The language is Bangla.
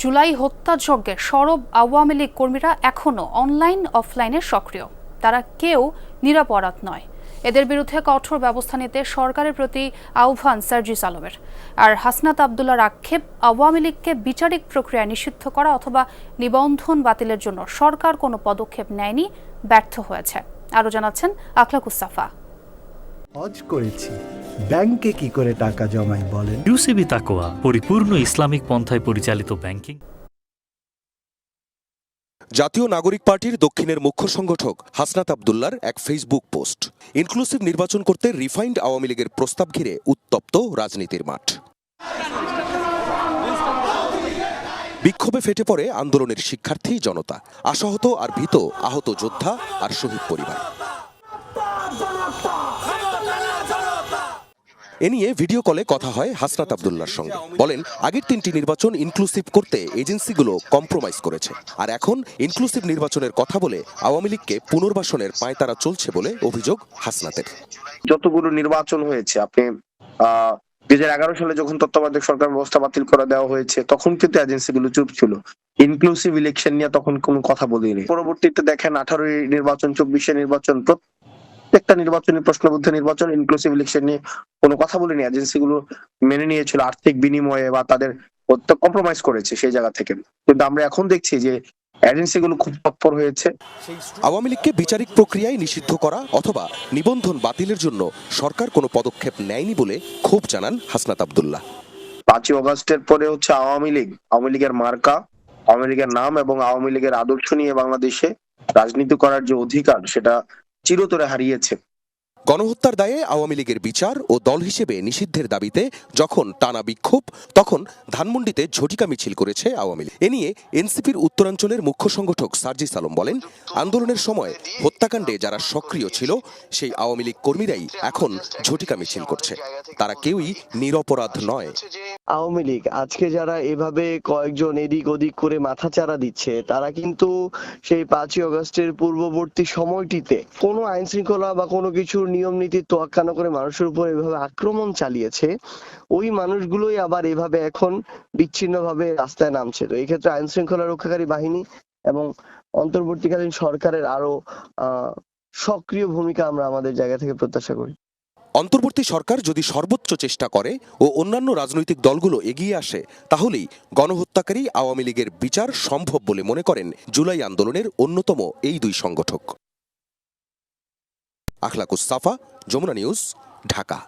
জুলাই হত্যাযজ্ঞে সরব আওয়ামী লীগ কর্মীরা এখনও অনলাইন, অফলাইনে সক্রিয়। তারা কেউ নিরাপরাধ নয়। এদের বিরুদ্ধে কঠোর ব্যবস্থা নিতে সরকারের প্রতি আহ্বান সার্জিস আলমের। আর হাসনাত আবদুল্লার আক্ষেপ, আওয়ামী লীগকে বিচারিক প্রক্রিয়ায় নিষিদ্ধ করা অথবা নিবন্ধন বাতিলের জন্য সরকার কোনো পদক্ষেপ নেয়নি, ব্যর্থ হয়েছে। আরও জানাচ্ছেন আখলাকুসাফা ব্যাংকে কি করে টাকা জমাই বলেন? ইউসিবি তাকোয়া পরিপূর্ণ ইসলামিক পন্থায় পরিচালিত ব্যাংকিং। জাতীয় নাগরিক পার্টির দক্ষিণের মুখ্য সংগঠক হাসনাত আবদুল্লার এক ফেসবুক পোস্ট। ইনক্লুসিভ নির্বাচন করতে রিফাইন্ড আওয়ামী লীগের প্রস্তাব ঘিরে উত্তপ্ত রাজনীতির মাঠ। বিক্ষোভে ফেটে পড়ে আন্দোলনের শিক্ষার্থী জনতা আশাহত আর ভীত আহত যোদ্ধা আর শহীদ পরিবার। এ নিয়ে ভিডিও কলে কথা হয় হাসনাত আবদুল্লার সঙ্গে। বলেন, আগের তিনটি নির্বাচন ইনক্লুসিভ করতে এজেন্সিগুলো কম্প্রোমাইজ করেছে। আর এখন ইনক্লুসিভ নির্বাচনের কথা বলে আওয়ামী লীগকে পুনর্বাসনের পায়তারা চলছে বলে অভিযোগ হাসনাতের। যতগুলো নির্বাচন হয়েছে, আপনি দুই হাজার সালে যখন তত্ত্বাবধায়ক সরকার ব্যবস্থা বাতিল করে দেওয়া হয়েছে, তখন কিন্তু এজেন্সিগুলো চুপ ছিল। ইনক্লুসিভ ইলেকশন নিয়ে তখন কোনো কথা বলিনি। পরবর্তীতে দেখেন আঠারোই নির্বাচন, চব্বিশে নির্বাচন প্রত্যেকটা নির্বাচনী প্রশ্নবদ্ধ নির্বাচন ইনক্লুসিভ ইলেকশন নিয়ে কোনো কথা বলেনি। এজেন্সিগুলো মেনে নিয়েছিল আর্থিক বিনিময়ে বা তাদের কম্প্রোমাইজ করেছে সেই জায়গা থেকে। কিন্তু আমরা এখন দেখছি যে এজেন্সিগুলো খুব তৎপর হয়েছে। আওয়ামী লীগকে বিচারিক প্রক্রিয়ায় নিষিদ্ধ করা অথবা নিবন্ধন বাতিলের জন্য সরকার কোনো পদক্ষেপ নেয়নি বলে ক্ষোভ জানান হাসনাত আবদুল্লাহ। পাঁচই অগস্টের পরে হচ্ছে আওয়ামী লীগ আওয়ামী লীগের মার্কা আওয়ামী লীগের নাম এবং আওয়ামী লীগের আদর্শ নিয়ে বাংলাদেশে রাজনীতি করার যে অধিকার সেটা চিরতরে হারিয়েছে। গণহত্যার দায়ে আওয়ামী লীগের বিচার ও দল হিসেবে নিষিদ্ধের দাবিতে যখন টানা বিক্ষোভ, তখন ধানমন্ডিতে ঝটিকা মিছিল করেছে আওয়ামী লীগ। এ নিয়ে এনসিপির উত্তরাঞ্চলের মুখ্য সংগঠক সার্জিস আলম বলেন, আন্দোলনের সময় হত্যাকাণ্ডে যারা সক্রিয় ছিল, সেই আওয়ামী লীগ কর্মীরাই এখন ঝটিকা মিছিল করছে। তারা কেউই নিরপরাধ নয়। আওয়ামী লীগ। আজকে যারা এভাবে কয়েকজন এদিক ওদিক করে মাথাচাড়া দিচ্ছে, তারা কিন্তু সেই পাঁচই অগস্টের পূর্ববর্তী সময়টিতে কোনো আইন শৃঙ্খলা বা কোনো কিছুর নিয়ম নীতি তোয়াক্কা না করে মানুষের উপর এভাবে আক্রমণ চালিয়েছে, ওই মানুষগুলোই আবার এভাবে এখন বিচ্ছিন্নভাবে রাস্তায় নামছে। তো এই ক্ষেত্রে আইন শৃঙ্খলা রক্ষাকারী বাহিনী এবং অন্তর্বর্তীকালীন সরকারের আরও সক্রিয় ভূমিকা আমরা আমাদের জায়গা থেকে প্রত্যাশা করি। অন্তর্বর্তী সরকার যদি সর্বোচ্চ চেষ্টা করে ও অন্যান্য রাজনৈতিক দলগুলো এগিয়ে আসে, তাহলেই গণহত্যাকারী আওয়ামী লীগের বিচার সম্ভব বলে মনে করেন জুলাই আন্দোলনের অন্যতম এই দুই সংগঠক। আখলাকুস সাফা, যমুনা নিউজ, ঢাকা।